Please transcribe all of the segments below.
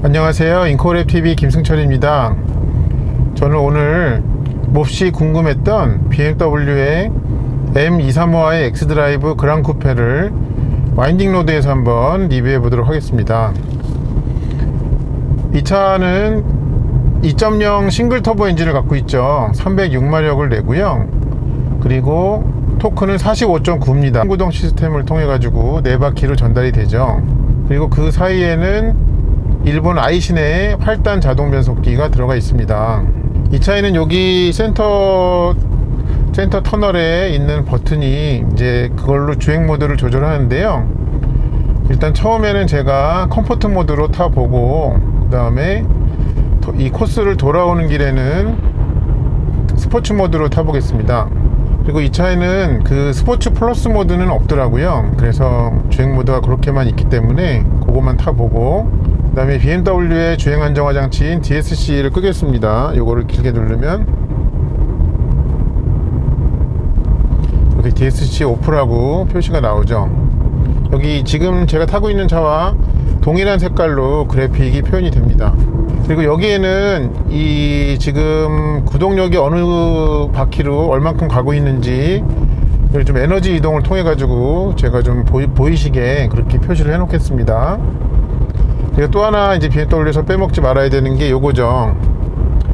안녕하세요. 인코랩 TV 김승철입니다. 저는 오늘 몹시 궁금했던 BMW의 M235i X드라이브 그랑 쿠페를 와인딩 로드에서 한번 리뷰해 보도록 하겠습니다. 이 차는 2.0 싱글 터보 엔진을 갖고 있죠. 306마력을 내고요. 그리고 토크는 45.9입니다. 구동 시스템을 통해 가지고 네 바퀴로 전달이 되죠. 그리고 그 사이에는 일본 아이신의 8단 자동 변속기가 들어가 있습니다. 이 차에는 여기 센터 센터 터널에 있는 버튼이 이제 그걸로 주행 모드를 조절하는데요. 일단 처음에는 제가 컴포트 모드로 타보고 그 다음에 이 코스를 돌아오는 길에는 스포츠 모드로 타보겠습니다. 그리고 이 차에는 그 스포츠 플러스 모드는 없더라고요. 그래서 주행 모드가 그렇게만 있기 때문에 그것만 타보고 그 다음에 BMW의 주행 안정화 장치인 DSC를 끄겠습니다. 요거를 길게 누르면 이렇게 DSC 오프라고 표시가 나오죠. 여기 지금 제가 타고 있는 차와 동일한 색깔로 그래픽이 표현이 됩니다. 그리고 여기에는 이 지금 구동력이 어느 바퀴로 얼만큼 가고 있는지 를좀 에너지 이동을 통해 가지고 제가 좀 보이, 보이시게 그렇게 표시를 해 놓겠습니다. 그리고 또 하나 이제 BMW에서 빼먹지 말아야 되는 게 요거죠.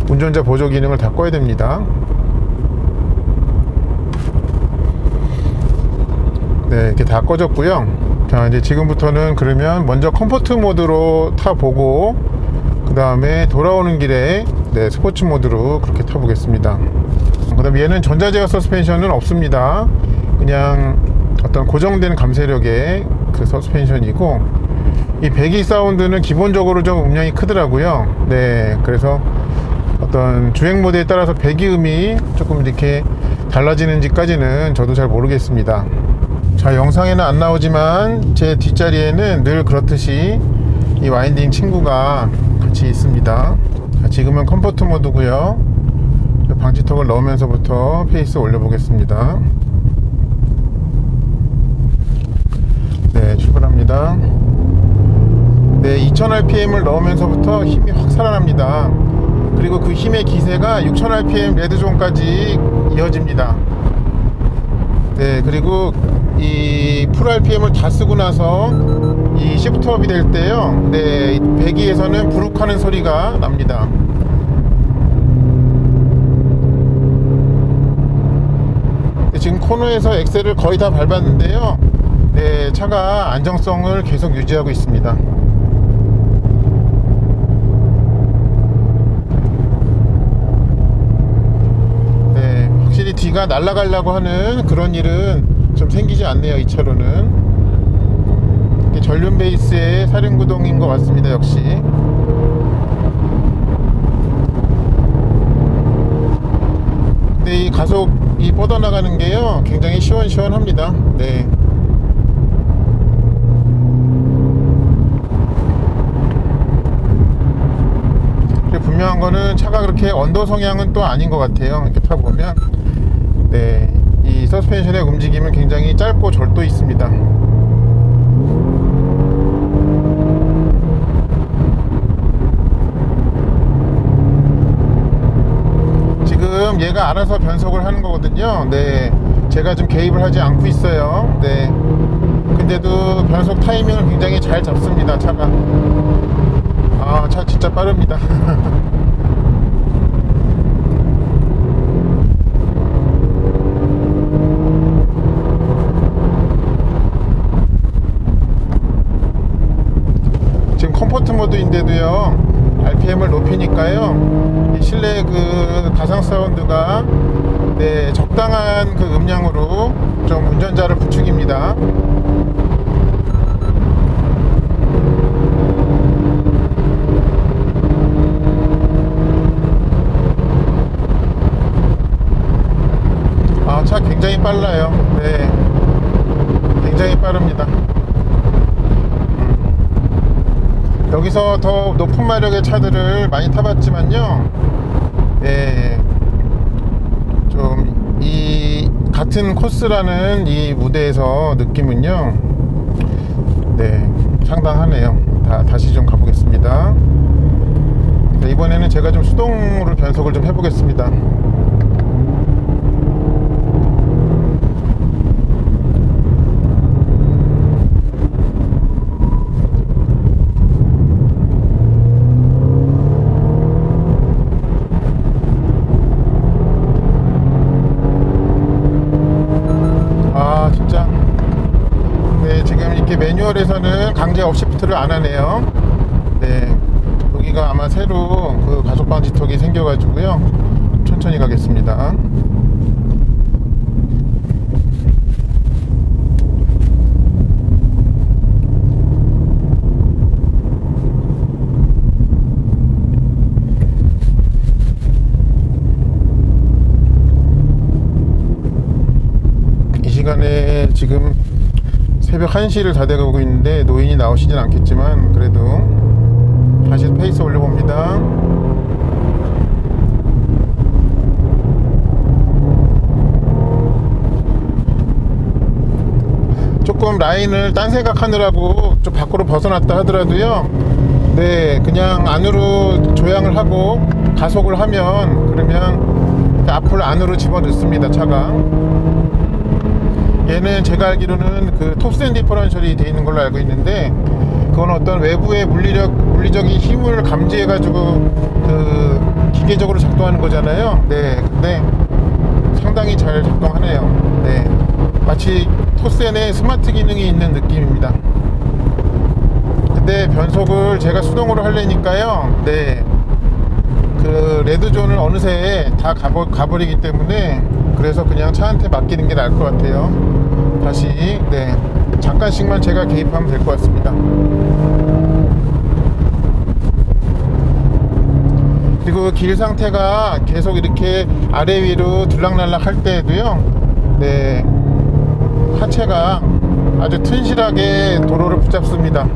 운전자 보조 기능을 다 꺼야 됩니다. 네, 이렇게 다 꺼졌고요. 자, 이제 지금부터는 그러면 먼저 컴포트 모드로 타보고, 그 다음에 돌아오는 길에 네, 스포츠 모드로 그렇게 타보겠습니다. 그 다음 얘는 전자제어 서스펜션은 없습니다. 그냥 어떤 고정된 감쇄력의 그 서스펜션이고, 이 배기 사운드는 기본적으로 좀 음량이 크더라고요. 네, 그래서 어떤 주행 모드에 따라서 배기음이 조금 이렇게 달라지는지까지는 저도 잘 모르겠습니다. 자 영상에는 안 나오지만 제 뒷자리에는 늘 그렇듯이 이 와인딩 친구가 같이 있습니다 자, 지금은 컴포트 모드고요 방지턱을 넣으면서부터 페이스 올려 보겠습니다 네 출발합니다 네 2000rpm을 넣으면서부터 힘이 확 살아납니다. 그리고 그 힘의 기세가 6000rpm 레드존까지 이어집니다. 네 그리고 이 풀 RPM을 다 쓰고 나서 이 시프트업이 될 때요 네 배기에서는 부룩하는 소리가 납니다. 네, 지금 코너에서 엑셀을 거의 다 밟았는데요 네 차가 안정성을 계속 유지하고 있습니다 네, 뒤가 날아가려고 하는 그런 일은 좀 생기지 않네요 이 차로는. 전륜 베이스의 사륜구동인 것 같습니다 역시. 근데 이 가속이 뻗어나가는 게요 굉장히 시원시원합니다. 네. 분명한 거는 차가 그렇게 언더 성향은 또 아닌 것 같아요. 이렇게 타보면 네, 이 서스펜션의 움직임은 굉장히 짧고 절도 있습니다. 지금 얘가 알아서 변속을 하는 거거든요. 네, 제가 좀 개입을 하지 않고 있어요. 네, 근데도 변속 타이밍을 굉장히 잘 잡습니다. 차가. 아, 차 진짜 빠릅니다. 지금 모드인데도요. RPM을 높이니까요. 이 실내 그 가상 사운드가 네 적당한 그 음량으로 좀 운전자를 부축입니다. 아 차 굉장히 빨라요. 네. 굉장히 빠릅니다 여기서 더 높은 마력의 차들을 많이 타봤지만요. 네. 좀이 같은 코스라는 이 무대에서 느낌은요. 네. 상당하네요. 다, 다시 좀 가보겠습니다. 네, 이번에는 제가 좀 수동으로 변속을 좀 해보겠습니다. 아 진짜 네 지금 이렇게 강제 업시프트를 안 하네요. 네. 여기가 아마 새로 그 가속 방지턱이 생겨가지고요. 천천히 가겠습니다. 이 시간에 지금 새벽 1시를 다 돼가고 있는데 노인이 나오시진 않겠지만 그래도 다시 페이스 올려봅니다. 조금 라인을 딴 생각하느라고 좀 밖으로 벗어났다 하더라도요. 네 그냥 안으로 조향을 하고 가속을 하면 그러면 앞을 안으로 집어넣습니다 차가 얘는 제가 알기로는 그 톱스앤 디퍼런셜이 돼 있는 걸로 알고 있는데 그건 어떤 외부의 물리력 물리적인 힘을 감지해 가지고 그 기계적으로 작동하는 거잖아요. 네, 근데 상당히 잘 작동하네요. 네, 마치 톱스앤의 스마트 기능이 있는 느낌입니다. 근데 변속을 제가 수동으로 하려니까요. 네. 그 레드존을 어느새 다 가버, 가버리기 때문에 그래서 그냥 차한테 맡기는 게 나을 것 같아요. 다시 네 잠깐씩만 제가 개입하면 될 것 같습니다. 그리고 길 상태가 계속 이렇게 아래 위로 들락날락 할 때에도요, 네 하체가 아주 튼실하게 도로를 붙잡습니다.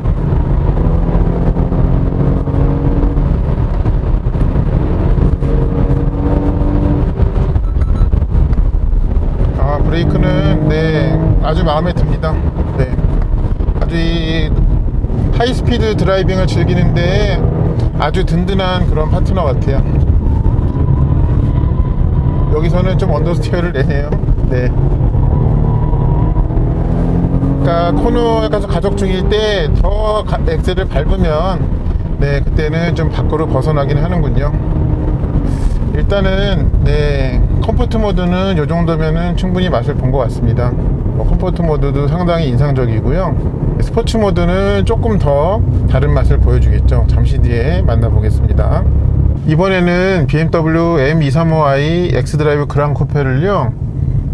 아 브레이크는 네 아주 마음에 듭니다. 네. 아주 이 하이스피드 드라이빙을 즐기는데 아주 든든한 그런 파트너 같아요. 여기서는 좀 언더스티어를 내네요. 네. 그러니까 코너에 가서 가속 중일 때 더 엑셀을 밟으면 네 그때는 좀 밖으로 벗어나긴 하는군요. 일단은 네 컴포트 모드는 이 정도면은 충분히 맛을 본 것 같습니다. 뭐 컴포트 모드도 상당히 인상적이고요. 스포츠 모드는 조금 더 다른 맛을 보여주겠죠. 잠시 뒤에 만나보겠습니다. 이번에는 BMW M235i 엑스드라이브 그랑 코페를요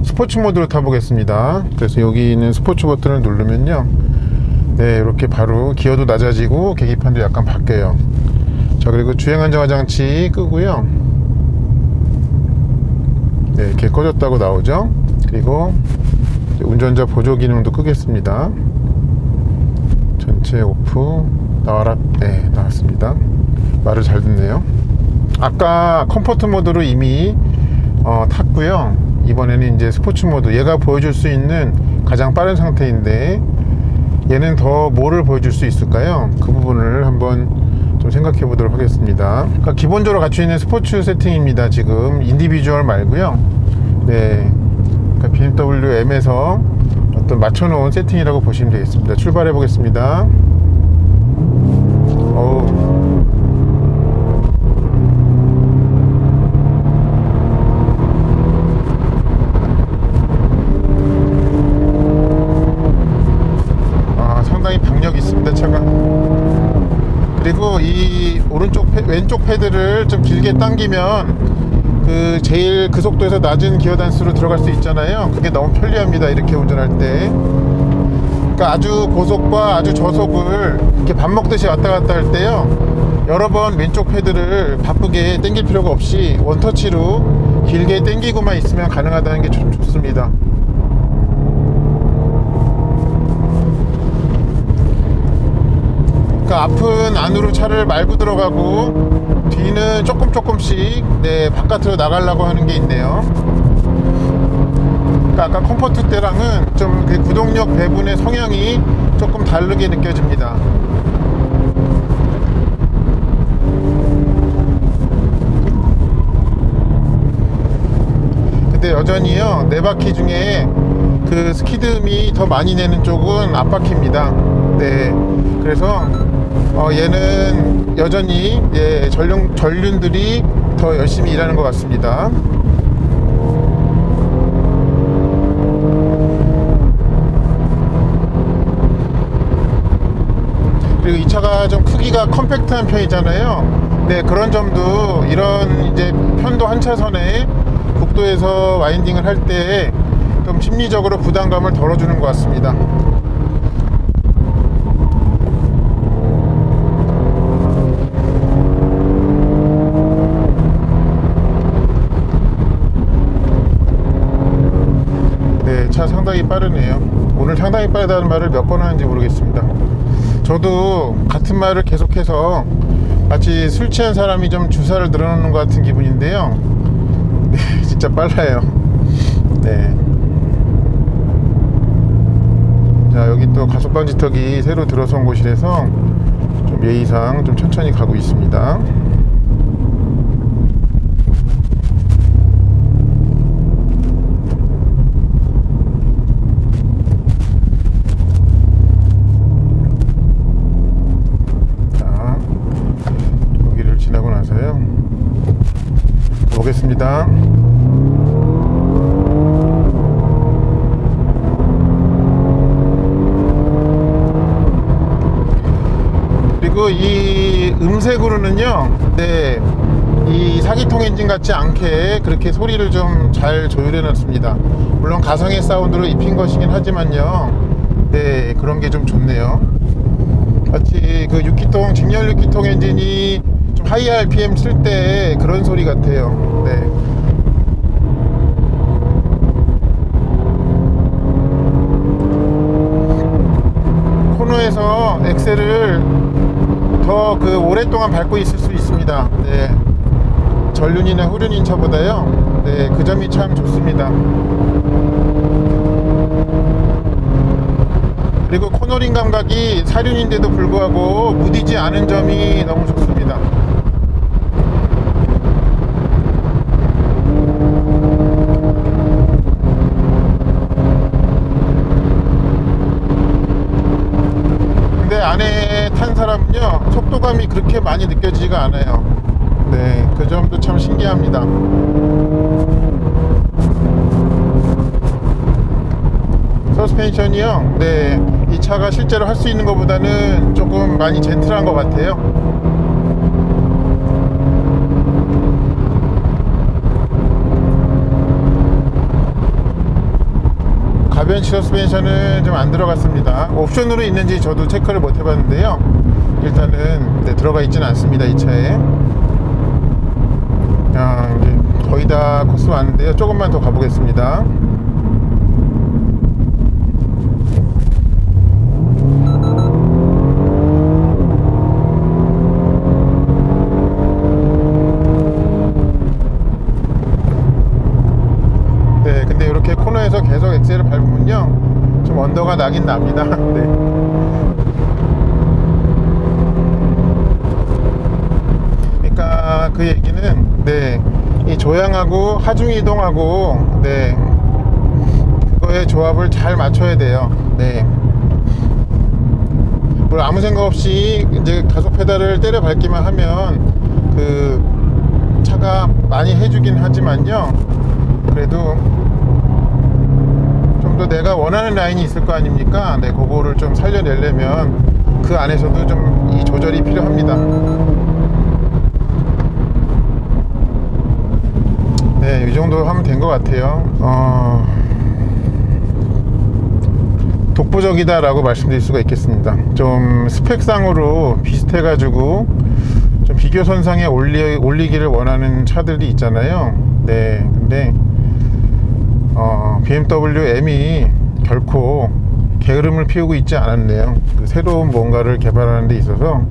스포츠 모드로 타보겠습니다. 그래서 여기 있는 스포츠 버튼을 누르면요 네 이렇게 바로 기어도 낮아지고 계기판도 약간 바뀌어요. 자 그리고 주행 안정화 장치 끄고요. 네, 이렇게 꺼졌다고 나오죠. 그리고 운전자 보조 기능도 끄겠습니다. 전체 오프 나와라. 네, 나왔습니다. 말을 잘 듣네요. 아까 컴포트 모드로 이미 어, 탔고요. 이번에는 이제 스포츠 모드. 얘가 보여줄 수 있는 가장 빠른 상태인데 얘는 더 뭐를 보여줄 수 있을까요? 그 부분을 한번 좀 생각해 보도록 하겠습니다. 그러니까 기본적으로 갖춰 있는 스포츠 세팅입니다. 지금 인디비주얼 말고요. 네, BMW M에서 어떤 맞춰놓은 세팅이라고 보시면 되겠습니다. 출발해 보겠습니다. 아, 상당히 박력 있습니다, 차가. 그리고 이 오른쪽 패- 왼쪽 패드를 좀 길게 당기면 그 제일 그 속도에서 낮은 기어 단수로 들어갈 수 있잖아요. 그게 너무 편리합니다. 이렇게 운전할 때. 그러니까 아주 고속과 아주 저속을 이렇게 밥 먹듯이 왔다 갔다 할 때요. 여러 번 왼쪽 패드를 바쁘게 당길 필요가 없이 원터치로 길게 당기고만 있으면 가능하다는 게 좀 좋습니다. 그러니까 앞은 안으로 차를 말고 들어가고 뒤는 조금 조금씩 네 바깥으로 나가려고 하는 게 있네요. 그러니까 아까 컴포트 때랑은 좀 그 구동력 배분의 성향이 조금 다르게 느껴집니다. 근데 여전히요 네 바퀴 중에 그 스키드음이 더 많이 내는 쪽은 앞바퀴입니다. 네. 그래서 어, 얘는 여전히 예, 전륜 전륜들이 더 열심히 일하는 것 같습니다. 그리고 이 차가 좀 크기가 컴팩트한 편이잖아요. 네, 그런 점도 이런 이제 편도 한 차선에 국도에서 와인딩을 할 때 좀 심리적으로 부담감을 덜어주는 것 같습니다. 네, 차 상당히 빠르네요. 오늘 상당히 빠르다는 말을 몇 번 하는지 모르겠습니다. 저도 같은 말을 계속해서 마치 술 취한 사람이 좀 주사를 늘어놓는 것 같은 기분인데요. 네, 진짜 빨라요. 네. 자, 여기 또 가속방지턱이 새로 들어선 곳이라서 좀 예의상 좀 천천히 가고 있습니다. 자, 여기를 지나고 나서요. 오겠습니다. 그리고 이 이 사기통 엔진 같지 않게 그렇게 소리를 좀 잘 조율해 놨습니다. 물론 가성의 사운드로 입힌 것이긴 하지만요, 네, 그런 게 좀 좋네요. 마치 그 6기통, 직렬 6기통 엔진이 좀 하이 RPM 쓸때 그런 소리 같아요. 네. 코너에서 엑셀을 더 그 오랫동안 밟고 있을 수 있습니다. 네. 전륜이나 후륜인 차보다요. 네, 그 점이 참 좋습니다. 그리고 코너링 감각이 사륜인데도 불구하고 무디지 않은 점이 너무 좋습니다. 근데 안에 탄 사람은요 속도감이 그렇게 많이 느껴지지가 않아요 네 그 점도 참 신기합니다 서스펜션이요 네 이 차가 실제로 할 수 있는 것보다는 조금 많이 젠틀한 것 같아요 가변 치 서스펜션은 좀 안 들어갔습니다. 옵션으로 있는지 저도 체크를 못 해봤는데요. 일단은 네, 들어가 있지는 않습니다. 이 차에. 자, 이제 거의 다 코스 왔는데요. 조금만 더 가보겠습니다. 네, 근데 이렇게 코너에서 계속 엑셀을 밟으면요, 좀 언더가 나긴 납니다. 네. 그 얘기는 네, 이 조향하고 하중 이동하고 네, 그거의 조합을 잘 맞춰야 돼요. 네. 뭘 아무 생각 없이 이제 가속 페달을 때려 밟기만 하면 그 차가 많이 해주긴 하지만요. 그래도 좀 더 내가 원하는 라인이 있을 거 아닙니까? 네, 그거를 좀 살려내려면 그 안에서도 좀 이 조절이 필요합니다. 네, 이 정도 하면 된 것 같아요. 어... 독보적이다라고 말씀드릴 수가 있겠습니다. 좀 스펙상으로 비슷해가지고 좀 비교 선상에 올리, 올리기를 원하는 차들이 있잖아요. 네, 근데 어, BMW M이 결코 게으름을 피우고 있지 않았네요. 그 새로운 뭔가를 개발하는 데 있어서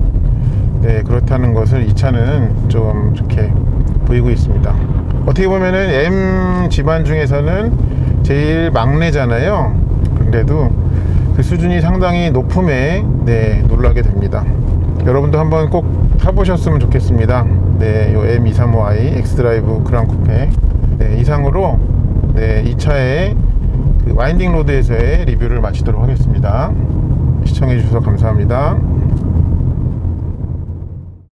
네, 그렇다는 것을 이 차는 좀 이렇게 보이고 있습니다. 어떻게 보면은 M 집안 중에서는 제일 막내잖아요. 그런데도 그 수준이 상당히 높음에 네, 놀라게 됩니다. 여러분도 한번 꼭 타보셨으면 좋겠습니다. 네, 요 M235i 엑스드라이브 그랑 쿠페 네, 이상으로 네, 이 차의 그 와인딩 로드에서의 리뷰를 마치도록 하겠습니다. 시청해 주셔서 감사합니다.